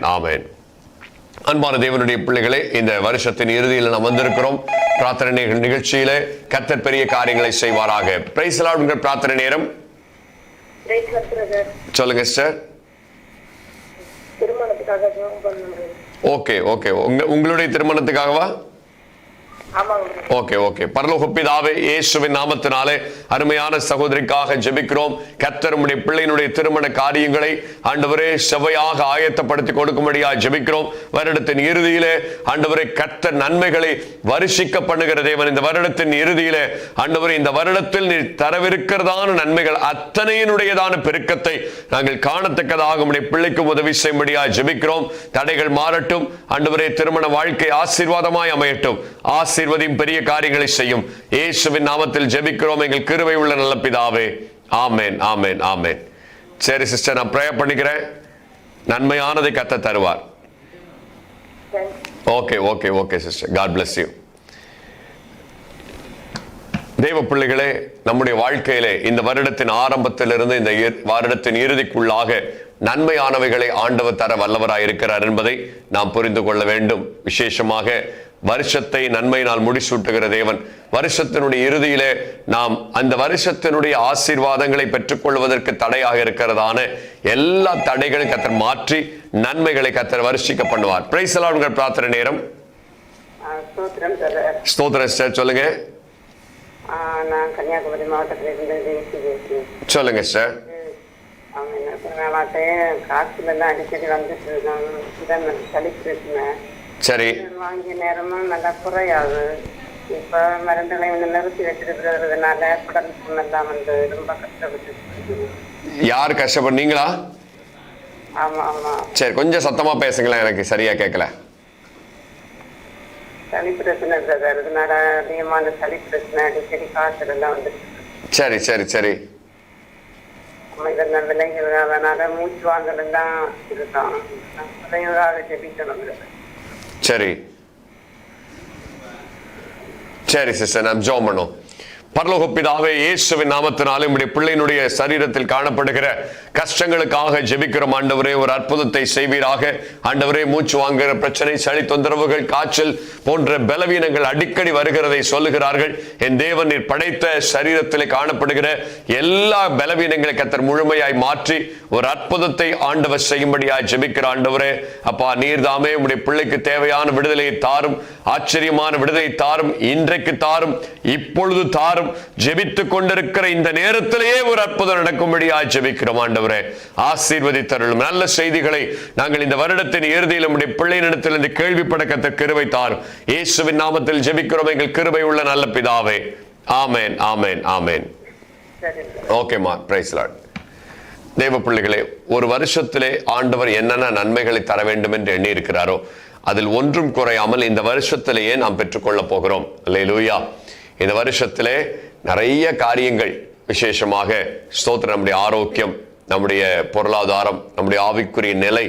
ஆமென். அன்பான தேவனுடைய பிள்ளைகளே இந்த வருஷத்தின் இறுதியில் நாம் வந்திருக்கிறோம். பிரார்த்தனை நிக- நிகழ்ச்சியிலே கர்த்தர் பெரிய காரியங்களை செய்வாராக. பிரைஸ் உங்கள் பிரார்த்தனை நேரம். சொல்லுங்க பண்ணணும் ஓகே ஓகே உங்க உங்களுடைய திருமணத்துக்காகவா. Okay okay. பரலோக பிதாவே இயேசுவின் நாமத்தினாலே அருமையான சகோதரிக்காக ஜெபிக்கிறோம். கர்த்தர் உம்முடைய பிள்ளையினுடைய திருமண காரியங்களை ஆண்டவரே செவ்வையாக ஆயத்தப்படுத்தி கொடுக்கும்படியாக ஜெபிக்கிறோம். வருடத்தின் இறுதியிலே ஆண்டவரே கத்த நன்மைகளை வருஷிக்க பண்ணுகிற தேவன். இந்த வருடத்தின் இறுதியிலே ஆண்டவரே இந்த வருடத்தில் நீ தரவிருக்கிறதான நன்மைகள் அத்தனையினுடையதான பெருக்கத்தை நாங்கள் காணத்தக்கதாக உடைய பிள்ளைக்கும் உதவி செய்யும்படியாக ஜெபிக்கிறோம். தடைகள் மாறட்டும். ஆண்டவரே திருமண வாழ்க்கை ஆசீர்வாதமாய் அமையட்டும். ஆசீர்வதியும் பெரிய காரியங்களை செய்யும். இயேசுவின் நாமத்தில் ஜெபிக்கிறோம். எங்கள் கிருவை உள்ள நல்ல பிதாவே. ஆமேன் ஆமேன் ஆமேன். சரி சிஸ்டர் நான் ப்ரேயர் பண்ணிக்கிறேன். நன்மையானதை கத்த தருவார். Okay okay okay sister God bless you தெய்வ பிள்ளைகளே நம்முடைய வாழ்க்கையிலே இந்த வருடத்தின் ஆரம்பத்திலிருந்து இந்த வருடத்தின் இறுதிக்குள்ளாக நன்மையானவைகளை ஆண்டவர் தர வல்லவராய் இருக்கிறார் என்பதை நாம் புரிந்து கொள்ள வேண்டும். விசேஷமாக வருஷத்தை நன்மையினால் முடிசூட்டுகிற தேவன். வருஷத்தினுடைய இறுதியிலே நாம் அந்த வருஷத்தினுடைய ஆசீர்வாதங்களை பெற்றுக்கொள்வதற்கு தடையாக இருக்கிறதான எல்லா தடைகளையும் கத்தர் மாற்றி நன்மைகளை கத்தர் வருஷிக்க பண்ணுவார். பிரைசலாடுங்கள் பிரார்த்தனை நேரம். ஸ்தோத்திர சிஸ்டர் சொல்லுங்க. நான் கன்னியாகுமரி மாவட்டத்திலிருந்து பேசுறேன். சொல்லுங்க அவங்க என்ன காய்ச்சல் எல்லாம் அடிக்கடி வந்துட்டு பிரச்சனை. சரி. வாங்கிய நேரமும் நல்லா குறையாது. இப்போ மருந்துகளை வந்து நிறுத்தி வச்சிருக்கிறதுனால உடல் புண்ணெல்லாம் வந்து ரொம்ப கஷ்டப்பட்டு யார் கஷ்டப்பட்டீங்களா ஆமா ஆமா. சரி கொஞ்சம் சத்தமா பேசுங்களேன் எனக்கு சரியா கேட்கல சளி பிரச்சனை brother. அதனால அதிகமான சளி பிரச்சனை அடிக்கடி காய்ச்சல் எல்லாம் வந்துட்டு சரி சரி சரி. இதெல்லாம் விலகி விடாதனால மூச்சு வாங்கலும் விளைவுகாக ஜெபிக்கணும் சரி சரி சிஸ்டர் நாம் ஜோம் பண்ணோம் பரலோகப்பிதாவே இயேசுவின் நாமத்தினாலும் உடைய பிள்ளையினுடைய சரீரத்தில் காணப்படுகிற கஷ்டங்களுக்காக ஜெபிக்கிறோம். ஆண்டவரே ஒரு அற்புதத்தை செய்வீராக. ஆண்டவரே மூச்சு வாங்குகிற பிரச்சனை சளி தொந்தரவுகள் காய்ச்சல் போன்ற பலவீனங்கள் அடிக்கடி வருகிறதை சொல்லுகிறார்கள். என் தேவன் நீர் படைத்த சரீரத்தில் காணப்படுகிற எல்லா பலவீனங்களை கத்தர் முழுமையாய் மாற்றி ஒரு அற்புதத்தை ஆண்டவர் செய்யும்படியாய் ஜெபிக்கிற ஆண்டவரே. அப்பா நீர் தாமே பிள்ளைக்கு தேவையான விடுதலையை தாரும் ஆச்சரியமான விடுதலை தாரும் இன்றைக்கு தாரும் இப்பொழுது தாரும். எல்லாரும் ஜெபித்துக் கொண்டிருக்கிற இந்த நேரத்திலேயே ஒரு அற்புதம் நடக்கும்படியாய் ஜெபிக்கிறோம் ஆண்டவரே. ஆசீர்வதித்தருளும். நல்ல செய்திகளை நாங்கள் இந்த வருடத்தின் இறுதியில் நம்முடைய பிள்ளையினிடத்தில் இந்த கேள்விப்பட கத்த கிருபை தாரும். இயேசுவின் நாமத்தில் ஜெபிக்கிறோம். எங்கள் கிருவை உள்ள நல்ல பிதாவே. ஆமேன் ஆமேன் ஆமேன். சரி ஓகேம்மா பிரைஸ் லார்ட் தேவ பிள்ளைகளே ஒரு வருஷத்திலே ஆண்டவர் என்னென்ன நன்மைகளை தர வேண்டும் என்று எண்ணி இருக்கிறாரோ அதில் ஒன்றும் குறையாமல் இந்த வருஷத்திலேயே நாம் பெற்றுக்கொள்ள போகிறோம். அல்லேலூயா இந்த வருஷத்திலே நிறைய காரியங்கள் விசேஷமாக ஸ்தோத்திரம் நம்முடைய ஆரோக்கியம் நம்முடைய பொருளாதாரம் நம்முடைய ஆவிக்குரிய நிலை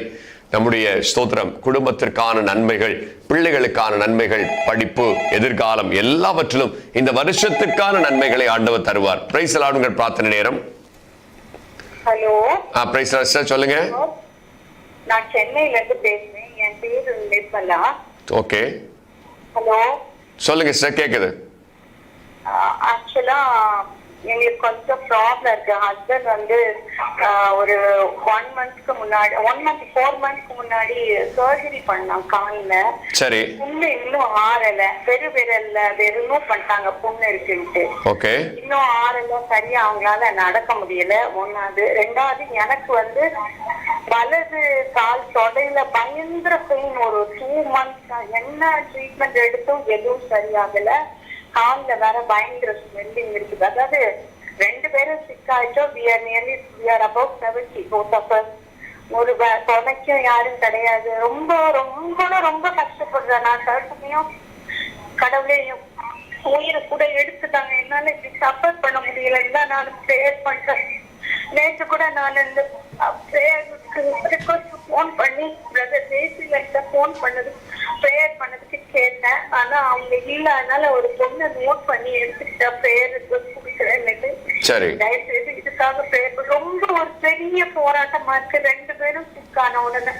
நம்முடைய ஸ்தோத்திரம் குடும்பத்திற்கான நன்மைகள் பிள்ளைகளுக்கான நன்மைகள் படிப்பு எதிர்காலம் எல்லாவற்றிலும் இந்த வருஷத்துக்கான நன்மைகளை ஆண்டவர் தருவார். பிரைஸ் ஆடுங்கள் பிரார்த்தனை நேரம். ஹலோ பிரைஸ் சார் சொல்லுங்க. நான் சென்னையில இருந்து பேசுறேன். என் பேரு நிர்மலா. ஓகே ஹலோ சொல்லுங்க சார் கேக்குது. ஆக்சுவலா எங்களுக்கு கொஞ்சம் ப்ராப்ளம் இருக்கு. ஹஸ்பண்ட் வந்து ஒரு ஒன் மந்த்ஸ்க்கு முன்னாடி ஒன் மந்த் ஃபோர் மந்த்ஸ்க்கு முன்னாடி சர்ஜரி பண்ணான் கால்ல. சரி. புண்ணு இன்னும் ஆறல. பெரு விரல்ல ரிமூவ் பண்ணிட்டாங்க. புண்ணு இருக்குன்ட்டு. ஓகே. இன்னும் ஆறெல்லாம் சரியா அவங்களால நடக்க முடியல. ஒண்ணாவது. ரெண்டாவது எனக்கு வந்து வலது கால் தொடையில பயங்கர பெயின் ஒரு டூ மந்த்ஸ் என்ன ட்ரீட்மெண்ட் எடுத்தும் எதுவும் சரியாகல. கால்ல வேற பயங்கர ஸ்மெல்லிங் இருக்குது அதாவது ரெண்டு பேரும் சிக் ஆயிட்டோம். We are nearly we are about seventy both of ஒரு வ- துணைக்கும் யாரும் கிடையாது. ரொம்ப ரொம்ப ரொம்ப கஷ்டப்படுறேன் நான். சர்ச்சனையும் கடவுளையும் உயிரை கூட எடுத்துட்டாங்க. என்னால இப்படி சஃபர் பண்ண முடியல. நான் ப்ரேயர் பண்றேன் நேற்று கூட நான் இந்த ப்ரேயருக்கு ஃபோன் பண்ணி பிரதர் தேசியில ஃபோன் பண்ணது ப்ரேயர் பண்ணதுக்கு கேட்டேன். ஆனா அவங்க இல்ல அதனால ஒரு பொண்ணை நோட் பண்ணி எடுத்துக்கிட்டா ப்ரேயர் ரிக்வஸ்ட் சரி. தயவு செய்து இதுக்காக ப்ரேயர் ரொம்ப ஒரு பெரிய போராட்டமா இருக்கு. ரெண்டு பேரும் சிக்கான உடனே.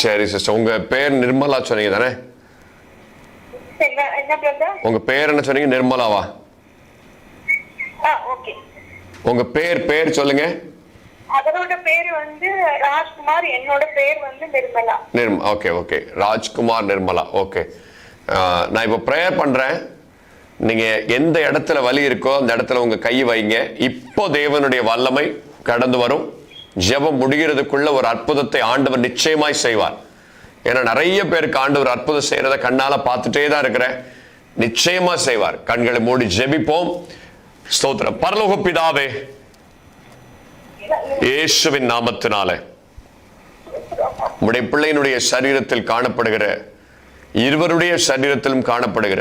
சரி சிஸ்டர் உங்க பேர் நிர்மலா சொன்னீங்க தானே என்ன என்ன பிரதர் உங்க பேர் என்ன சொன்னீங்க? நிர்மலாவா? உங்க பேர் பேர் சொல்லுங்க. அவரோட பேரு வந்து ராஜ்குமார் என்னோட பேர் வந்து Nirmala. நிர்ம okay okay. Rajkumar Nirmala okay. நான் இப்போ ப்ரேயர் பண்றேன். நீங்க எந்த இடத்துல வலி இருக்கோ அந்த இடத்துல உங்க கை வைங்க. இப்போ தேவனுடைய வல்லமை கடந்து வரும். ஜெபம் முடிகிறதுக்குள்ள ஒரு அற்புதத்தை ஆண்டவர் நிச்சயமாய் செய்வார். ஏன்னா நிறைய பேருக்கு ஆண்டவர் அற்புதம் செய்யறத கண்ணால பார்த்துட்டே தான் இருக்கிறேன். நிச்சயமா செய்வார். கண்களை மூடி ஜெபிப்போம். ஸ்தோத்திரம். பரலோக பிதாவே இயேசுவின் நாமத்தினால உடைய பிள்ளையினுடைய சரீரத்தில் காணப்படுகிற இருவருடைய சரீரத்திலும் காணப்படுகிற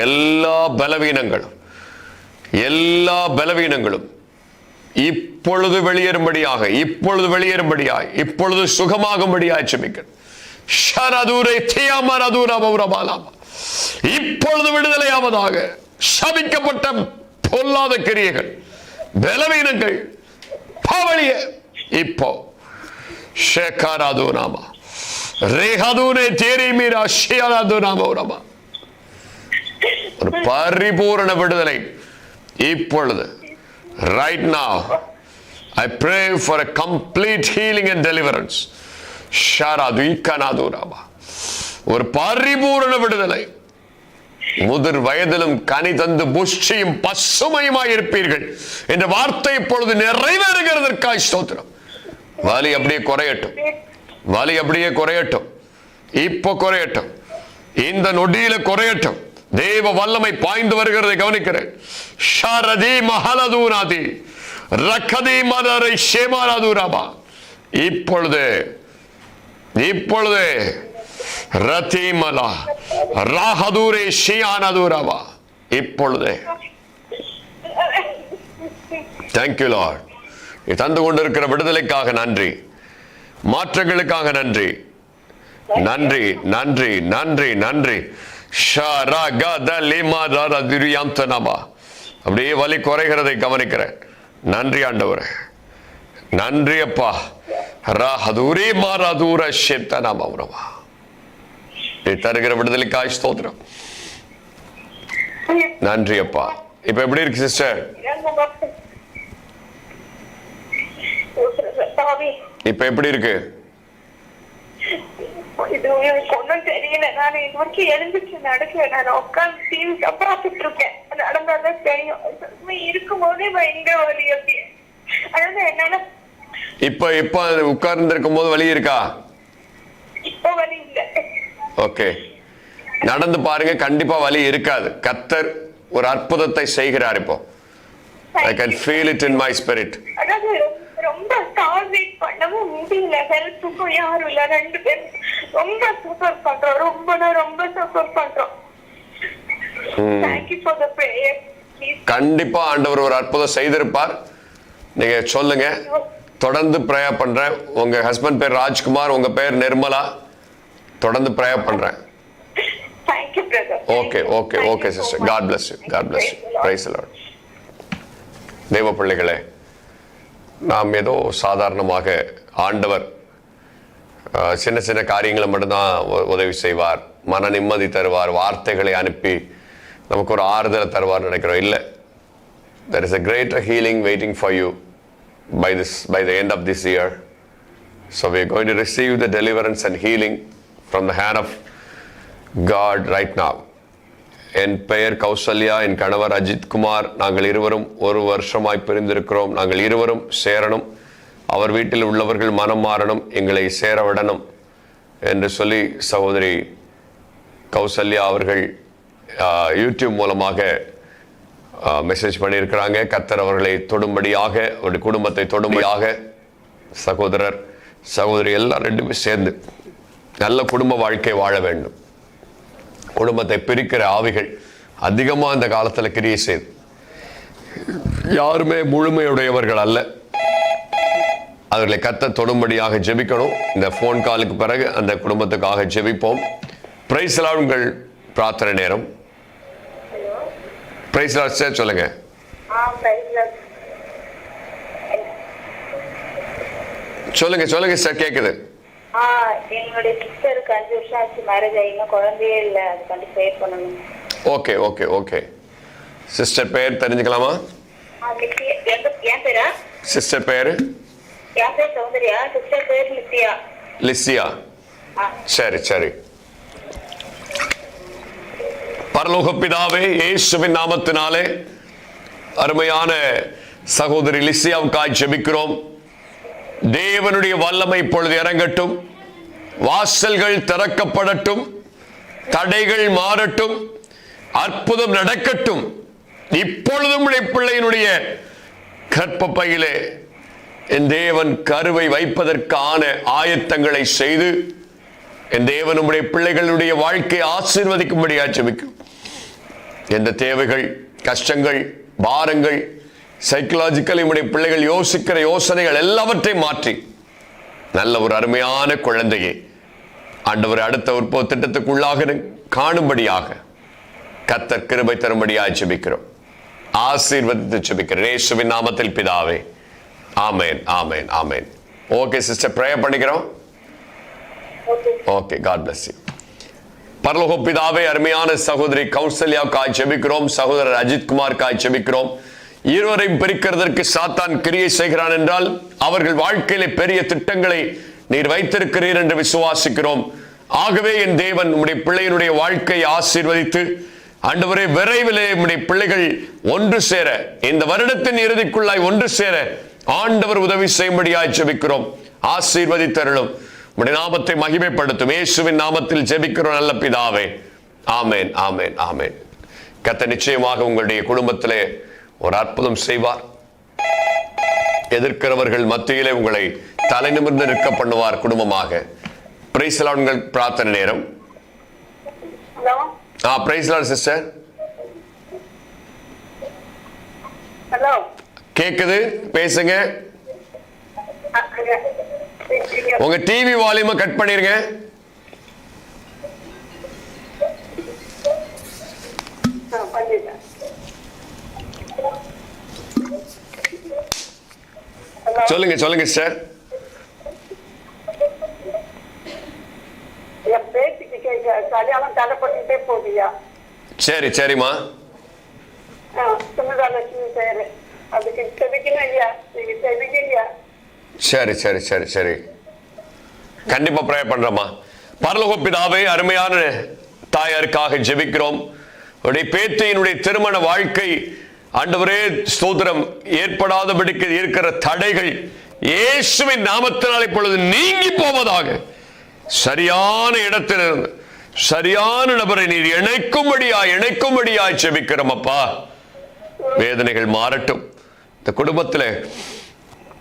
எல்லா பலவீனங்களும் எல்லா பலவீனங்களும் இப்பொழுது வெளியேறும்படியாக இப்பொழுது வெளியேறும்படியாய் இப்பொழுது சுகமாகும்படியாய் செபிக்கிறேன் ஷரதூரை தியாமரதூர பௌரபாலாமா இப்பொழுது விடுதலையாவதாக சபிக்கப்பட்ட பொல்லாத கிரியைகள் பலவீனங்கள் பவழிய. இப்போ ஷேகாராது நாமா ரேகாதூனே தேரி மீரா ஷியாராது நாம ஒரு பரிபூரண விடுதலை. இப்பொழுது right now I pray for a complete healing and deliverance ஷாராது இக்கனாது ராமா ஒரு பரிபூரண விடுதலை. முதிர் வயதிலும் கனி தந்து புஷ்டியும் பசுமையுமாய் இருப்பீர்கள். என்ற வார்த்தை இப்பொழுது நிறைவேறுகிறதற்காய் ஸ்தோத்திரம். வலி அப்படியே குறையட்டும். வலி அப்படியே குறையட்டும். இப்போ குறையட்டும். இந்த நொடியில குறையட்டும். தேவ வல்லமை பாய்ந்து வருகிறதை கவனிக்கிறேன். ஷாரதி மஹலதூனாதி. ரக்கதி மதரை ஷேமாராதூராபா இப்பொழுது இப்பொழுது ரத்திமலா ராஹதூரே ஷியானதூரவா. இப்பொழுது. தேங்க்யூ லார்ட் நீ தந்து கொண்டிருக்கிற விடுதலைக்காக நன்றி. மாற்றங்களுக்காக நன்றி. நன்றி நன்றி நன்றி நன்றி. ஷரகதலிமதரதிரியாந்தனமா. அப்படியே வலி குறைகிறதை கவனிக்கிறேன். நன்றி ஆண்டவரே. நன்றி அப்பா. ரஹதூரி மாரதூர ஷித்தனமௌரமா நீ தருகிற விடுதலைக்காய் ஸ்தோத்திரம். நன்றி அப்பா இப்ப எப்படி இருக்கு சிஸ்டர் இப்ப எப்படி இருக்கு? இது எனக்கு ஒண்ணும் தெரியல நான் இது வரைக்கும் எழுந்துச்சு நடக்கல நான் உட்காந்து டிவி பார்த்துட்டு இருக்கேன் நடந்தாதான் தெரியும் இருக்கும்போதே பயங்கர வலி அப்படி அதாவது என்னால இப்ப இப்ப உட்கார்ந்து இருக்கும் போது வலி இருக்கா? இப்ப வலி இல்ல. ஓகே. நடந்து பாருங்க கண்டிப்பா வலி இருக்காது. கத்தர் ஒரு அற்புதத்தை செய்கிறார் இப்போ. I can feel it in my spirit ரொம்ப டார்கெட் பண்ணவும் முடியல ஹெல்ப்புக்கும் யாரும் இல்ல ரெண்டு பேரும். ரொம்ப சஃபர் பண்றோம். ரொம்ப ரொம்ப சஃபர் பண்றோம். Thank you for the prayer please கண்டிப்பா ஆண்டவர் ஒரு அற்புதம் செய்திருப்பார். நீங்க சொல்லுங்க. தொடர்ந்து ப்ரேயர் பண்றேன். உங்க ஹஸ்பண்ட் பேர் ராஜ்குமார் உங்க பேர் நிர்மலா. தொடர்ந்து ப்ரேயர் பண்றேன். Okay okay okay sister God bless you God bless you praise Lord தேவ பிள்ளைகளே நாம் ஏதோ சாதாரணமாக ஆண்டவர் சின்ன சின்ன காரியங்களை மட்டும்தான் உதவி செய்வார். மன நிம்மதி தருவார் வார்த்தைகளை அனுப்பி நமக்கு ஒரு ஆறுதலை தருவார் நினைக்கிறோம். இல்லை. There is a greater healing waiting for you by this by the end of this year. So we are going to receive the deliverance and healing. From the hand of God right now. என் பெயர் கௌசல்யா என் கணவர் அஜித் குமார். நாங்கள் இருவரும் ஒரு வருஷமாய் பிரிந்திருக்கிறோம். நாங்கள் இருவரும் சேரணும். அவர் வீட்டில் உள்ளவர்கள் மனம் மாறணும். எங்களை சேர விடணும் என்று சொல்லி சகோதரி கௌசல்யா அவர்கள் யூடியூப் மூலமாக மெசேஜ் பண்ணியிருக்கிறாங்க. கத்தர் அவர்களை தொடும்படியாக அவருடைய குடும்பத்தை தொடும்படியாக சகோதரர் சகோதரி எல்லாம் ரெண்டுமே சேர்ந்து நல்ல குடும்ப வாழ்க்கை வாழ வேண்டும். குடும்பத்தை பிரிக்கிற ஆவிகள் அதிகமாக இந்த காலத்தில் கிரியை செய்து. யாருமே முழுமையுடையவர்கள் அல்ல. அவர்களை கத்த தொடும்படியாக ஜெபிக்கணும். இந்த ஃபோன் காலுக்கு பிறகு அந்த குடும்பத்துக்காக ஜெபிப்போம். பிரைஸ்லா உங்கள் பிரார்த்தனை நேரம். பிரைஸ்லா சார் சொல்லுங்க. சொல்லுங்க சொல்லுங்க சார் கேக்குது. ஆ எங்களுடைய சிஸ்டருக்கு அஞ்சு வருஷம் ஆச்சு மேரேஜ் ஆகி. இன்னும் குழந்தையே இல்லை. அதுக்காண்டி ப்ரேயர் பண்ணணும். ஓகே ஓகே ஓகே சிஸ்டர் பெயர் தெரிஞ்சுக்கலாமா? என் பேரா? சிஸ்டர் பெயர் என் பேர் சௌந்தர்யா. சிஸ்டர் பேர் லிசியா. ஆ. சரி சரி. பரலோக பிதாவே இயேசுவின் நாமத்தினாலே அருமையான சகோதரி லிசியாவுக்காய் ஜெபிக்கிறோம். தேவனுடைய வல்லமை இப்பொழுது இறங்கட்டும். வாசல்கள் திறக்கப்படட்டும். தடைகள் மாறட்டும். அற்புதம் நடக்கட்டும். இப்பொழுதும் பிள்ளையினுடைய பிள்ளையினுடைய கற்பப்பையிலே என் தேவன் கருவை வைப்பதற்கான ஆயத்தங்களை செய்து என் தேவன் உம்முடைய பிள்ளைகளுடைய வாழ்க்கையை ஆசீர்வதிக்கும்படியாக ஜெபிக்கும் எந்த தேவைகள் கஷ்டங்கள் பாரங்கள் சைக்கலாஜிக்கல் நம்முடைய பிள்ளைகள் யோசிக்கிற யோசனைகள் எல்லாவற்றையும் மாற்றி. நல்ல ஒரு அருமையான குழந்தையை. ஆண்டவர் அடுத்த உற்போ திட்டத்துக்குள்ளாக காணும்படியாக கத்தர் கிருபை தரும்படியாக ஜெபிக்கிறோம். ஆசீர்வதித்து ஜெபிக்கிறேன் இயேசுவின் நாமத்தில் பிதாவே. ஆமேன் ஆமேன் ஆமேன். ஓகே சிஸ்டர் ப்ரேயர் பண்ணிக்கிறோம். ஓகே காட் பிளஸ் யூ பரலோக பிதாவே அருமையான சகோதரி கௌசல்யாவுக்காய் ஜெபிக்கிறோம். சகோதரர் அஜித் குமார்க்காய் ஜெபிக்கிறோம். இருவரையும் பிரிக்கிறதற்கு சாத்தான் கிரியை செய்கிறான் என்றால் அவர்கள் வாழ்க்கையிலே பெரிய திட்டங்களை நீர் வைத்திருக்கிறீர் என்று விசுவாசிக்கிறோம். ஆகவே என் தேவன் உம்முடைய பிள்ளையினுடைய வாழ்க்கையை ஆசீர்வதித்து ஆண்டவரே விரைவிலே உம்முடைய பிள்ளைகள் ஒன்று சேர இந்த வருடத்தின் இறுதிக்குள்ளாய் ஒன்று சேர ஆண்டவர் உதவி செய்யும்படியாய் ஜெபிக்கிறோம். ஆசீர்வதித்தருளும். உம்முடைய நாமத்தை மகிமைப்படுத்தும். இயேசுவின் நாமத்தில் ஜெபிக்கிறோம் நல்ல பிதாவே. ஆமேன் ஆமேன் ஆமேன். கத்த நிச்சயமாக உங்களுடைய குடும்பத்திலே ஒரு அற்புதம் செய்வார் எதிர்க்கிறவர்கள் மத்தியிலே உங்களை தலை நிமிர்ந்து நிற்க பண்ணுவார் குடும்பமாக பிரைஸ்லாட் உங்கள் பிரார்த்தனை நேரம் ஆ பிரைஸ்லாட் சிஸ்டர் ஹலோ கேக்குது பேசுங்க உங்க டிவி வால்யூமை கட் பண்ணிருங்க பண்ணிட்டேன் ஹலோ சொல்லுங்க சொல்லுங்க போகுதியா? சரி சரிம்மா. சரி சரி சரி சரி. கண்டிப்பா ப்ரே பண்றோமா பரலோக பிதாவே அருமையான தாயாருக்காக ஜெபிக்கிறோம். உடைய பேத்தையினுடைய திருமண வாழ்க்கை ஆண்டவரே ஸ்தோத்திரம். ஏற்படாதபடிக்கு இருக்கிற தடைகள் இயேசுவின் நாமத்தினால் இப்பொழுது நீங்கி போவதாக. சரியான இடத்திலிருந்து சரியான நபரை நீர் இணைக்கும்படியா இணைக்கும்படியா செபிக்கிறோம் அப்பா. வேதனைகள் மாறட்டும். இந்த குடும்பத்தில்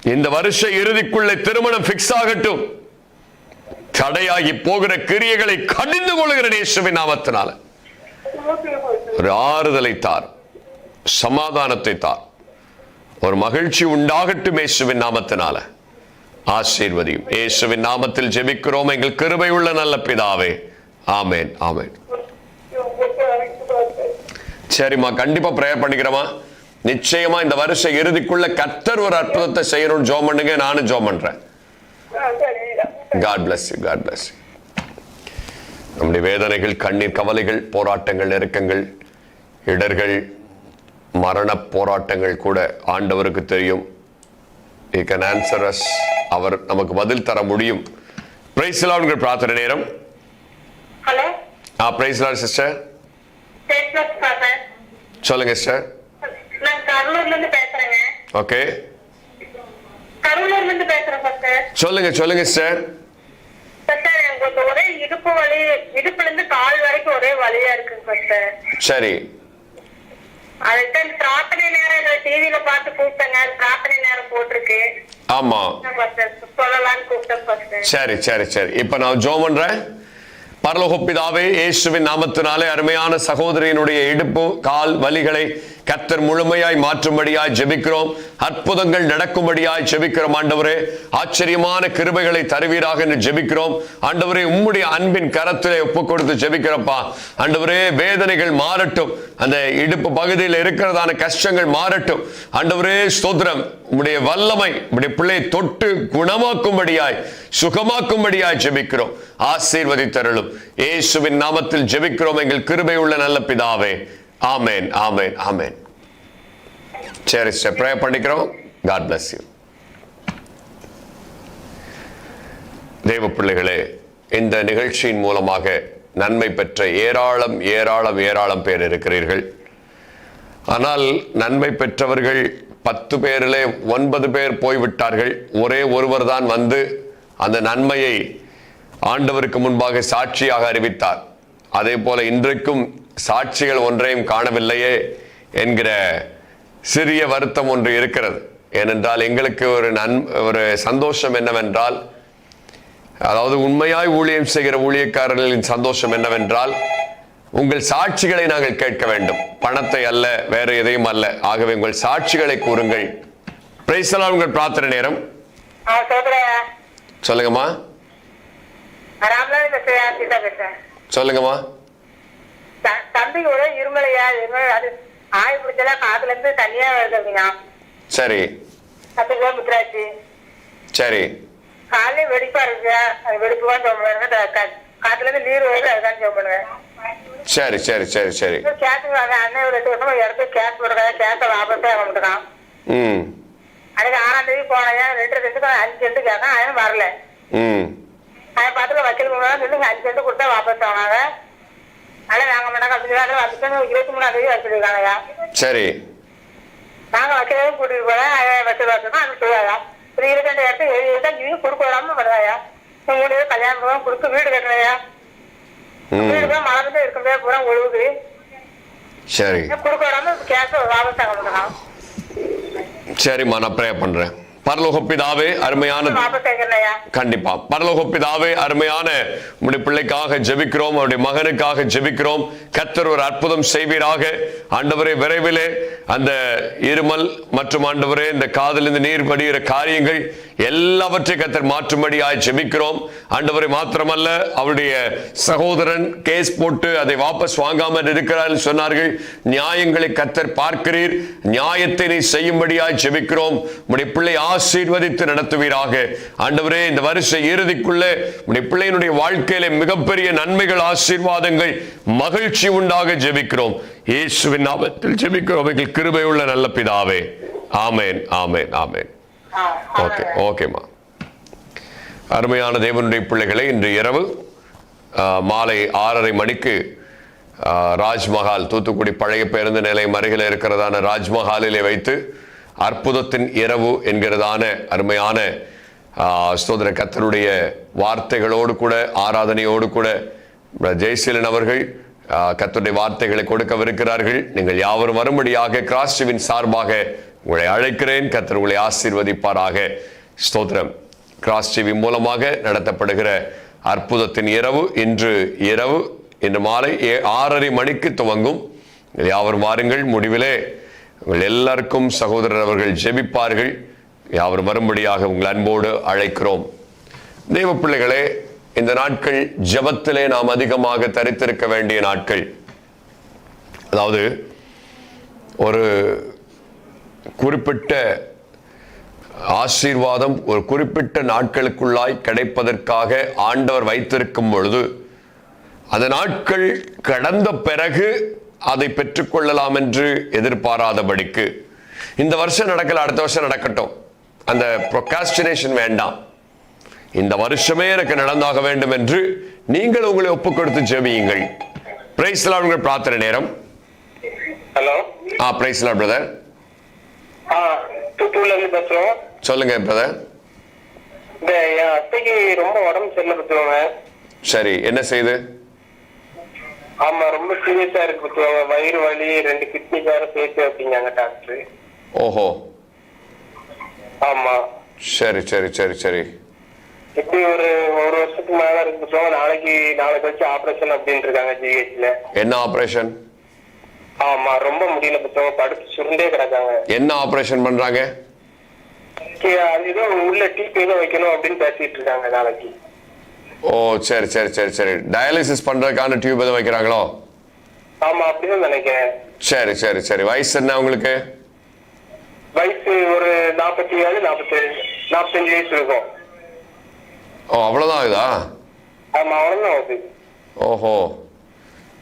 இந்த வருஷ இறுதிக்குள்ளே திருமணம் பிக்ஸ் ஆகட்டும். தடையாகி போகிற கிரியைகளை கடிந்து கொள்கிற நேசுவின் நாமத்தினால. ஒரு ஆறுதலை தார் சமாதானத்தை தார் ஒரு மகிழ்ச்சி உண்டாகட்டும் இயேசுவின் நாமத்தினால. ஆசீர்வதியும். இயேசுவின் நாமத்தில் ஜெபிக்கிறோம். எங்கள் கிருபை உள்ள நல்ல பிதாவே. ஆமேன் ஆமேன். சரிம்மா கண்டிப்பா ப்ரேயர் பண்ணிக்கிறோமா நிச்சயமா இந்த வருஷ இறுதிக்குள்ள கத்தர் ஒரு அற்புதத்தை செய்யணும்னு ஜோம் பண்ணுங்க. நானும் ஜோம் பண்றேன். God bless you God bless நம்முடைய வேதனைகள் கண்ணீர் கவலைகள் போராட்டங்கள் நெருக்கங்கள் இடர்கள் மரண போராட்டங்கள் கூட ஆண்டவருக்கு தெரியும். அவர் நமக்கு பதில் தர முடியும். பிரைஸ்லாவுங்கள் பிரார்த்தனை நேரம். ஆ சிஸ்டர் சொல்லுங்க சிஸ்டர் ஓகே சொல்லுங்க சொல்லுங்க சிஸ்டர் ஒரே இடுப்பு வலி இடுப்புல இருந்து கால் வரைக்கும் ஒரே வலியா இருக்குங்க சரி. அதுக்கு பிரார்த்தனை நேரம் டிவில பார்த்து கூப்பிட்டேங்க. பிரார்த்தனை நேரம் போட்டிருக்கு. ஆமா. சார் சொல்லலாம்னு கூப்பிட்டேன் சார் சரி சரி. இப்ப நான் ஜோம் பண்றேன். பரலோக பிதாவே இயேசுவின் நாமத்தினாலே அருமையான சகோதரியினுடைய இடுப்பு கால் வலிகளை கத்தர் முழுமையாய் மாற்றும்படியாய் ஜெபிக்கிறோம். அற்புதங்கள் நடக்கும்படியாய் ஜெபிக்கிறோம் ஆண்டவரே. ஆச்சரியமான கிருபைகளை தருவீராக என்று ஜெபிக்கிறோம். ஆண்டவரே உம்முடைய அன்பின் கரத்திலே ஒப்பு கொடுத்து ஜெபிக்கிறப்பா. ஆண்டவரே வேதனைகள் மாறட்டும். அந்த இடுப்பு பகுதியில் இருக்கிறதான கஷ்டங்கள் மாறட்டும். ஆண்டவரே ஸ்தோத்திரம். உம்முடைய வல்லமை உம்முடைய பிள்ளை தொட்டு குணமாக்கும்படியாய் சுகமாக்கும்படியாய் ஜெபிக்கிறோம். ஆசீர்வதித்தருளும். இயேசுவின் நாமத்தில் ஜெபிக்கிறோம். எங்கள் கிருபை உள்ள நல்ல பிதாவே. ஆமேன் ஆமேன் ஆமேன். சரி சார் ப்ரே பண்ணிக்கிறோம். காட் பிளஸ் யூ தேவ பிள்ளைகளே இந்த நிகழ்ச்சியின் மூலமாக நன்மை பெற்ற ஏராளம் ஏராளம் ஏராளம் பேர் இருக்கிறீர்கள். ஆனால் நன்மை பெற்றவர்கள் பத்து பேரிலே ஒன்பது பேர் போய்விட்டார்கள். ஒரே ஒருவர் தான் வந்து அந்த நன்மையை ஆண்டவருக்கு முன்பாக சாட்சியாக அறிவித்தார். அதே போல இன்றைக்கும் சாட்சிகள் ஒன்றையும் காணவில்லையே என்கிற சிறிய வருத்தம் ஒன்று இருக்கிறது. ஏனென்றால் எங்களுக்கு ஒரு நன் ஒரு சந்தோஷம் என்னவென்றால் அதாவது உண்மையாய் ஊழியம் செய்கிற ஊழியக்காரர்களின் சந்தோஷம் என்னவென்றால் உங்கள் சாட்சிகளை நாங்கள் கேட்க வேண்டும். பணத்தை அல்ல வேற எதையும் அல்ல. ஆகவே உங்கள் சாட்சிகளை கூறுங்கள். பிரைசலா உங்கள் பிரார்த்தனை நேரம். சொல்லுங்கம்மா. சொல்லுங்கம்மா. த- தம்பிக்கு ஒரே இருமலையா இருமல் அது ஆய் பிடிச்சலாம் காதுல இருந்து தனியா வருது அப்படின்னா சரி. பத்து கிலோ முத்திராச்சு சரி. காலையில வெடிப்பா இருக்கு. அது வெடிப்பு தான் சொல்லுவாங்க காத்துல இருந்து நீர் வருது அதுதான் சொல்லுவாங்க சரி சரி சரி சரி. கேட்டு அண்ணன் ஒரு ரெண்டு வருஷமா இடத்து கேஸ் போடுறாங்க கேஸை வாபஸே மாட்டேங்கான் ம். அதுக்கு ஆறாம் தேதி போனேன். ரெண்டு ரெண்டுக்கு அஞ்சு சென்ட் கேட்கேன் அவன் வரல. ம். அவன் பார்த்துல வக்கீல் இங்க அஞ்சு சென்ட் கொடுத்தா வாபஸ் ஆனாங்க வாங்க மாட்டாங்க அப்படின்னு சொல்லி வந்துட்டு இருபத்தி மூணாம் தேதி சரி. நாங்க வக்கீலையும் கூட்டிட்டு போறேன் அவன் சொல்லுவாங்க ஒரு இருபத்தி இடத்துல எழுதி இருந்தா நீங்க கொடுக்க விடாம பண்ணுவாயா மூணு பேர் கல்யாணம் பண்ண கொடுக்க வீடு கட்டணையா ம். வீடு தான் மழை இருக்கவே பூரா ஒழுகுது. சரி. கொடுக்க விடாம கேஸ் வாபஸ் ஆக மாட்டான் சரிம்மா நான் ப்ரே பண்றேன். பரலோக பிதாவே அருமையான கண்டிப்பா. பரலோக பிதாவே அருமையான உம்முடைய பிள்ளைக்காக ஜெபிக்கிறோம் அவருடைய மகனுக்காக ஜெபிக்கிறோம். கத்தர் ஒரு அற்புதம் செய்வீராக. ஆண்டவரே விரைவிலே அந்த இருமல் மற்றும் ஆண்டவரே இந்த காதிலிருந்து நீர் வடிகிற காரியங்கள் எல்லாவற்றையும் கத்தர் மாற்றும்படியாய் செபிக்கிறோம் ஆண்டவரை மாத்திரமல்ல அவருடைய சகோதரன் கேஸ் போட்டு அதை வாபஸ் வாங்காமல் இருக்கிறார் சொன்னார்கள். நியாயங்களை கத்தர் பார்க்கிறீர். நியாயத்தை நீ செய்யும்படியாய் செபிக்கிறோம் உடைய பிள்ளை ஆசீர்வதித்து நடத்துவீராக. ஆண்டவரே இந்த வருஷ இறுதிக்குள்ளே உடைய பிள்ளையினுடைய வாழ்க்கையில மிகப்பெரிய நன்மைகள் ஆசீர்வாதங்கள் மகிழ்ச்சி உண்டாக ஜெபிக்கிறோம். இயேசுவின் நாமத்தில் ஜெபிக்கிறோம். எங்கள் கிருபையுள்ள நல்ல பிதாவே. ஆமேன் ஆமேன் ஆமேன். ஓகே ஓகேம்மா. அருமையான தேவனுடைய பிள்ளைகளை இன்று இரவு மாலை ஆறரை மணிக்கு ராஜ்மஹால் தூத்துக்குடி பழைய பேருந்து நிலையம் அருகில் இருக்கிறதான ராஜ்மஹாலிலே வைத்து அற்புதத்தின் இரவு என்கிறதான அருமையான ஆ, கத்தருடைய வார்த்தைகளோடு கூட ஆராதனையோடு கூட ஜெய்சீலன் அவர்கள் ஆ, வார்த்தைகளை கொடுக்கவிருக்கிறார்கள். நீங்கள் யாவரும் வரும்படியாக கிராஸ்டிவின் சார்பாக உங்களை அழைக்கிறேன். கத்தர் உங்களை ஆசீர்வதிப்பாராக. ஸ்தோத்திரம். கிராஸ் டிவி மூலமாக நடத்தப்படுகிற அற்புதத்தின் இரவு இன்று இரவு இன்று மாலை ஏ- ஆறரை மணிக்கு துவங்கும். யாவரும் வாருங்கள். முடிவிலே உங்கள் எல்லாருக்கும் சகோதரர் அவர்கள் ஜெபிப்பார்கள். யாவரும் வரும்படியாக உங்கள் அன்போடு அழைக்கிறோம். தெய்வ பிள்ளைகளே இந்த நாட்கள் ஜெபத்திலே நாம் அதிகமாக தரித்திருக்க வேண்டிய நாட்கள். அதாவது ஒரு குறிப்பிட்ட ஆசீர்வாதம் ஒரு குறிப்பிட்ட நாட்களுக்குள்ளாய் கிடைப்பதற்காக ஆண்டவர் வைத்திருக்கும் பொழுது அந்த நாட்கள் கடந்த பிறகு அதை பெற்றுக்கொள்ளலாம் என்று எதிர்பாராதபடிக்கு. இந்த வருஷம் நடக்கல அடுத்த வருஷம் நடக்கட்டும். அந்த ப்ரொகாஸ்டினேஷன் வேண்டாம். இந்த வருஷமே எனக்கு நடந்தாக வேண்டும் என்று நீங்கள் உங்களை ஒப்புக் கொடுத்து ஜெபியுங்கள் பிரைஸ்லாம் உங்கள் பிரார்த்தனை நேரம். ஹலோ ஆ பிரைஸ்லாம் பிரதர் தூத்துக்குடில இருந்து பேசுறோம் சொல்லுங்க பிரதர் இந்த என் அத்தைக்கு ரொம்ப உடம்பு சரியில்லை பத்துவாங்க சரி என்ன செய்யுது ஆமா ரொம்ப சீரியஸா இருக்கு பத்துவாங்க வயிறு வலி ரெண்டு கிட்னி வேற சேர்த்து அப்படிங்காங்க டாக்டர் ஓஹோ. ஆமா. சரி சரி சரி சரி. எப்படி ஒரு ஒரு வருஷத்துக்கு மேல இருக்கு நாளைக்கு நாளைக்கு வச்சு ஆபரேஷன் அப்படின்னு இருக்காங்க ஜிஹெச்ல என்ன ஆபரேஷன் ஆமா ரொம்ப முடியல புத்தவங்க படுத்து சுருண்டே கிடக்காங்க. என்ன ஆபரேஷன் பண்றாங்க? ஏதோ உள்ள டீப் ஏதோ வைக்கணும் அப்படின்னு பேசிட்டு இருக்காங்க நாளைக்கு. ஓ சரி சரி சரி சரி. டயாலிசிஸ் பண்றதுக்கான டியூப் எதுவும் வைக்கிறாங்களோ? ஆமா அப்படிதான் நினைக்கிறேன். சரி சரி சரி. வயசு என்ன உங்களுக்கு? வயசு ஒரு நாற்பத்தி ஏழு நாற்பத்தேழு நாற்பத்தஞ்சு வயசு இருக்கும். ஓ அவ்வளவுதான் இதா ஆமா அவ்வளவுதான் ஆகுது. ஓஹோ.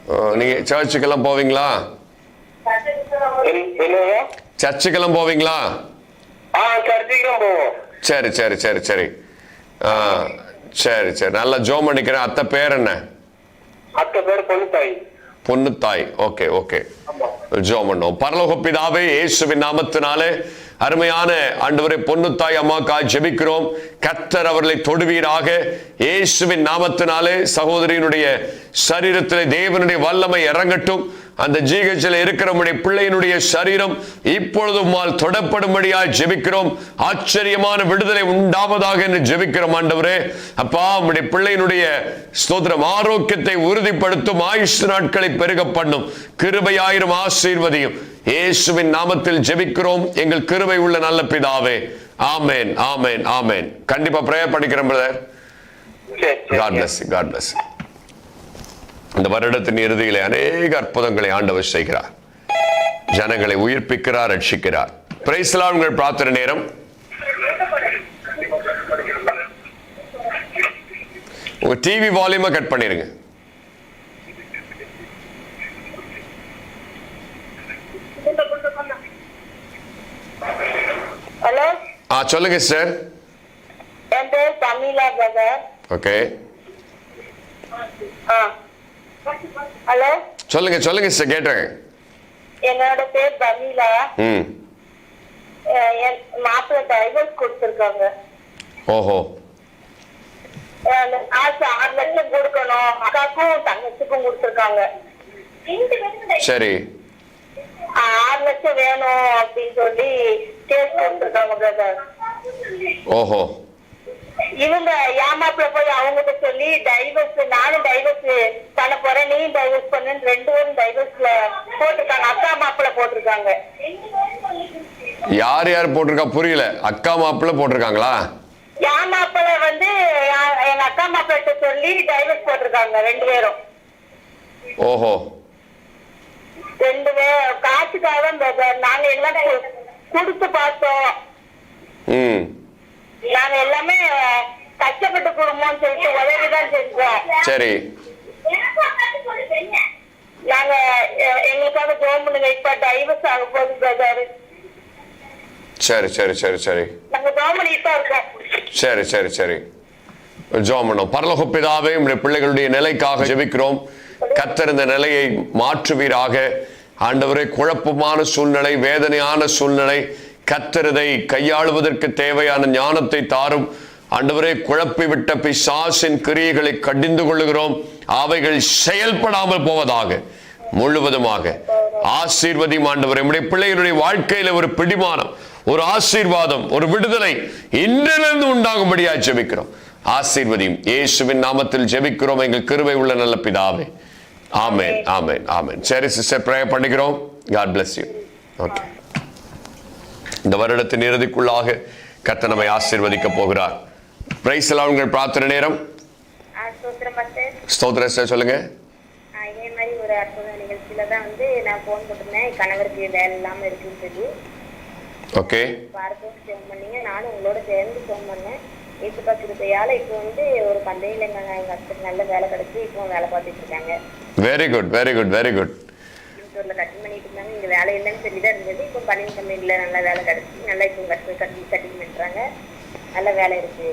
ஓ, நீங்க சர்ச்சுக்கெல்லாம் போவீங்களா? சர்ச்சுக்கெல்லாம் போவீங்களா? சரி சரி சரி சரி. ஆ, சரி சரி. நல்லா ஜோம் பண்ணிக்கிறேன். அத்தை பேர் என்ன? அத்தை பேர் பொண்ணு தாய் பொண்ணு தாய் ஓகே. ஓகே ஜோம் பண்ணோம் பரலோக பிதாவே இயேசுவின் நாமத்தினாலே அருமையான ஆண்டவரை பொண்ணு தாய் அம்மாக்காய் ஜெபிக்கிறோம். கத்தர் அவர்களை தொடுவீராக. இயேசுவின் நாமத்தினாலே சகோதரியினுடைய சரீரத்தில் தேவனுடைய வல்லமை இறங்கட்டும். அந்த ஜீகச்சில் இருக்கிற பிள்ளையினுடைய சரீரம் இப்பொழுது உம்மால் தொடப்படும்படியாய் ஜெபிக்கிறோம். ஆச்சரியமான விடுதலை உண்டாவதாக என்று ஜெபிக்கிறோம் ஆண்டவரே. அப்பா உம்முடைய பிள்ளையினுடைய ஸ்தோத்திரம் ஆரோக்கியத்தை உறுதிப்படுத்தும் ஆயுஷ் நாட்களை பெருக பண்ணும். கிருபையாயிரம் ஆசீர்வதியும். இயேசுவின் நாமத்தில் ஜெபிக்கிறோம். எங்கள் கிருபை உள்ள நல்ல பிதாவே. ஆமென் ஆமென் ஆமென். கண்டிப்பா பிரேயர் படிக்கிறேன் பிரதர் சரி காட் சரி பிளஸ் காட் பிளஸ் இந்த வருடத்தின் இறுதியிலே அநேக அற்புதங்களை ஆண்டவர் செய்கிறார். ஜனங்களை உயிர்ப்பிக்கிறார் ரட்சிக்கிறார். பிரைஸ்லாம் உங்கள் பிரார்த்தனை நேரம். உங்க டிவி வால்யூமை கட் பண்ணிருங்க ஹலோ ஆ சொல்லுங்க சார் என் பேர் தமிழா பிரதர் ஓகே. ஹலோ? சொல்லுங்க சொல்லுங்க சார் கேட்டேன் என்னோட பேர் தமிழா. ம். மாப்பிள்ளை டைவர்ஸ் கொடுத்துருக்காங்க. ஓஹோ. காசு ஆறு லட்சம் கொடுக்கணும். அக்காக்கும் தங்கச்சிக்கும் கொடுத்துருக்காங்க. சரி. ஆறு லட்சம் வேணும் அப்படின்னு சொல்லி கேஸ் கொடுத்துருக்காங்க பிரதர் ஓஹோ. இவங்க ஏமாப்பிள்ள போய் அவங்ககிட்ட சொல்லி டைவர்ஸ் நானும் டைவர்ஸ் பண்ண போறேன் நீ டைவர்ஸ் பண்ணுன்னு ரெண்டு பேரும் டைவர்ஸ்ல போட்டிருக்காங்க. அக்கா மாப்பிள்ள போட்டிருக்காங்க. யார் யார் போட்டிருக்கா புரியல. அக்கா மாப்பிள்ளை போட்டிருக்காங்களா? ஏமாப்பிள்ள வந்து யா- எங்க அக்கா மாப்பிள்ள சொல்லி டைவர்ஸ் போட்டிருக்காங்க ரெண்டு பேரும். ஓஹோ. ரெண்டு பேரும் காசுக்காக. நாங்க எல்லாம் கொடுத்து பார்த்தோம். நாங்க எல்லாமே கஷ்டப்பட்ட குடும்பம்னு சொல்லிட்டு உதவிதான் செஞ்சோம் சரி. நாங்க எங்களுக்காக ஜோம் பண்ணுங்க. இப்ப டைவர்ஸ் ஆக போகுது பிரதர் சரி சரி சரி சரி. நாங்க ஜோம் பண்ணிட்டு தான் இருக்கோம். சரி சரி சரி. ஜெபம் பண்ணோம். பரலோக பிதாவே உம்முடைய பிள்ளைகளுடைய நிலைக்காக ஜெபிக்கிறோம். கத்தர் இந்த நிலையை மாற்றுவீராக. ஆண்டவரே குழப்பமான சூழ்நிலை வேதனையான சூழ்நிலை. கத்தரதை கையாளுவதற்கு தேவையான ஞானத்தை தாரும். ஆண்டவரே குழப்பி விட்ட பிசாசின் கிரியைகளை கடிந்து கொள்ளுகிறோம். அவைகள் செயல்படாமல் போவதாக முழுவதுமாக. ஆசீர்வதியும் ஆண்டவர். நம்முடைய பிள்ளைகளுடைய வாழ்க்கையில ஒரு பிடிமானம் ஒரு ஆசீர்வாதம் ஒரு விடுதலை இன்றிலிருந்து உண்டாகும்படியா ஜெபிக்கிறோம். ஆசீர்வதியும் இயேசுவின் நாமத்தில் ஜெபிக்கிறோம். எங்கள் கிருவை உள்ள நல்ல பிதாவே. ஆமேன் ஆமேன் ஆமேன். சரி சிஸ்டர் ப்ரேயர் பண்ணிக்கிறோம் காட் பிளஸ் யூ ஓகே இந்த வருடத்தின் இறுதிக்குள்ளாக கர்த்தர் நம்மை ஆசீர்வதிக்க போகிறார். பிரைஸ் எல்லாம் உங்கள் பிரார்த்தனை நேரம். ஸ்தோத்திர சொல்லுங்க. இதே மாதிரி ஒரு அற்புத நிகழ்ச்சியில தான் வந்து நான் போன் போட்டிருந்தேன். கணவருக்கு வேலை இல்லாம இருக்குன்னு சொல்லி. ஓகே பாரதம் ஃபோன் பண்ணீங்க. நானும் உங்களோட சேர்ந்து ஃபோன் பண்ணேன். ஏசுப்பா கிருப்பையால இப்போ வந்து ஒரு பந்தயில எங்க ஹஸ்பண்ட் நல்ல வேலை கிடைச்சு இப்போ வேலை பார்த்துட்டு இருக்காங்க. Very good very good very good எனக்கு வேலை இல்லைன்னு சொல்லி தான் இருந்தது. இப்போ பனியன் கம்பெனியில் நல்லா வேலை கிடச்சி நல்லா இப்போ கட்டி கட்டி கட்டிங் பண்ணுறாங்க நல்ல வேலை இருக்கு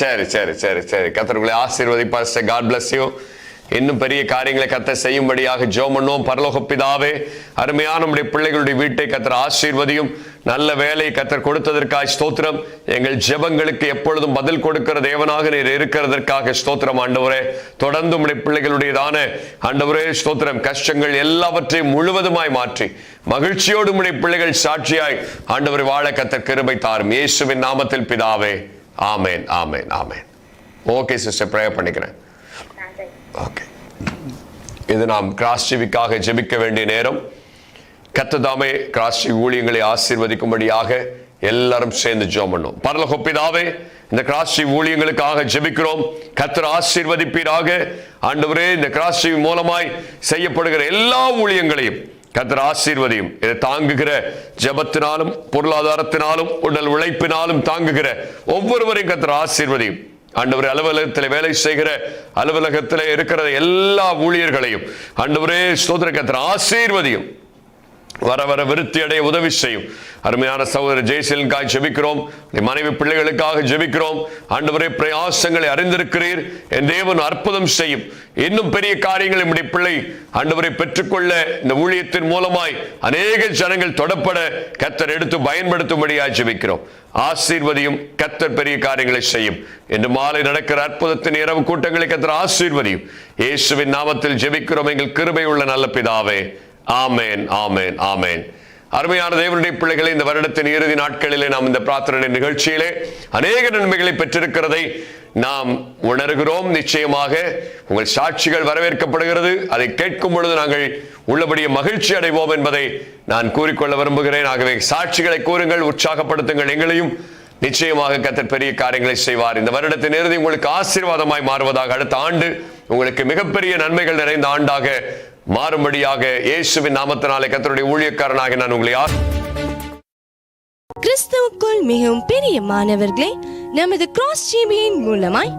சரி சரி சரி சரி. கத்தருக்குள்ளே கத்தர்களை ஆசீர்வதிப்பார் காட் பிளஸ் யூ இன்னும் பெரிய காரியங்களை கத்த செய்யும்படியாக ஜெபம் பண்ணுவோம் பரலோக அருமையான நம்முடைய பிள்ளைகளுடைய வீட்டை கத்தர் ஆசீர்வதியும். நல்ல வேலை கத்தர் கொடுத்ததற்காக ஸ்தோத்திரம். எங்கள் ஜெபங்களுக்கு எப்பொழுதும் பதில் கொடுக்கிற தேவனாக நீர் இருக்கிறதற்காக ஸ்தோத்திரம் ஆண்டவரே. தொடர்ந்து நம்முடைய பிள்ளைகளுடையதான ஆண்டவரே ஸ்தோத்திரம். கஷ்டங்கள் எல்லாவற்றையும் முழுவதுமாய் மாற்றி மகிழ்ச்சியோடு நம்முடைய பிள்ளைகள் சாட்சியாய் ஆண்டவரை வாழ கத்தர் கிருபை தாரும். இயேசுவின் நாமத்தில் பிதாவே ஆமேன் ஆமேன் ஆமேன். ஓகே சிஸ்டர் ப்ரேயர் பண்ணிக்கிறேன். ஓகே. இது நாம் கிராஸ் ஜெபிக்காக ஜெபிக்க வேண்டிய நேரம். கத்ததாமே கிராஸ்டி ஊழியங்களை ஆசீர்வதிக்கும்படியாக எல்லாரும் சேர்ந்து ஜோம் பண்ணும் பரலகொப்பிதாவே இந்த கிராஸ்டி ஊழியங்களுக்காக ஜெபிக்கிறோம். கத்தர் ஆசீர்வதிப்பீராக. ஆண்டவரே இந்த கிராஸ்டி மூலமாய் செய்யப்படுகிற எல்லா ஊழியங்களையும் கத்தர் ஆசீர்வதியும். இதை தாங்குகிற ஜெபத்தினாலும் பொருளாதாரத்தினாலும் உடல் உழைப்பினாலும் தாங்குகிற ஒவ்வொருவரையும் கத்தர் ஆசீர்வதியும். ஆண்டவரே அலுவலகத்தில் வேலை செய்கிற அலுவலகத்தில் இருக்கிற எல்லா ஊழியர்களையும் ஆண்டவரே ஸ்தோத்திர கத்திர ஆசீர்வதியும். வர வர விருத்தி அடைய உதவி செய்யும். அருமையான சகோதரர் ஜெய்சலுக்காக ஜெபிக்கிறோம். மனைவி பிள்ளைகளுக்காக ஜெபிக்கிறோம். ஆண்டவரே பிரயாசங்களை அறிந்திருக்கிறீர். என் தேவன் அற்புதம் செய்யும். இன்னும் பெரிய காரியங்கள் நம்முடைய பிள்ளை ஆண்டவரை பெற்றுக்கொள்ள இந்த ஊழியத்தின் மூலமாய் அநேக ஜனங்கள் தொடப்பட கத்தர் எடுத்து பயன்படுத்தும்படியாக ஜெபிக்கிறோம். ஆசீர்வதியும் கத்தர் பெரிய காரியங்களை செய்யும். என்று மாலை நடக்கிற அற்புதத்தின் இரவு கூட்டங்களை கத்தர் ஆசீர்வதியும். இயேசுவின் நாமத்தில் ஜெபிக்கிறோம். எங்கள் கிருபை உள்ள நல்ல பிதாவே ஆமேன் ஆமேன் ஆமேன். அருமையான தேவனுடைய பிள்ளைகளை இந்த வருடத்தின் இறுதி நாட்களிலே நாம் இந்த பிரார்த்தனை நிகழ்ச்சியிலே அநேக நன்மைகளை பெற்றிருக்கிறதை நாம் உணர்கிறோம். நிச்சயமாக உங்கள் சாட்சிகள் வரவேற்கப்படுகிறது. அதை கேட்கும் பொழுது நாங்கள் உள்ளபடியே மகிழ்ச்சி அடைவோம் என்பதை நான் கூறிக்கொள்ள விரும்புகிறேன். ஆகவே சாட்சிகளை கூறுங்கள் உற்சாகப்படுத்துங்கள். எங்களையும் நிச்சயமாக கத்தர் பெரிய காரியங்களை செய்வார். இந்த வருடத்தின் இறுதி உங்களுக்கு ஆசீர்வாதமாய் மாறுவதாக அடுத்த ஆண்டு உங்களுக்கு மிகப்பெரிய நன்மைகள் நிறைந்த ஆண்டாக மாறும்படியாக இயேசுவின் நாமத்தினாலே கத்தருடைய ஊழியக்காரனாக நான் உங்களை யார் கிறிஸ்துவுக்குள் மிகவும் பிரியமானவர்களே நமது கிராஸ் டிவியின் மூலமாய்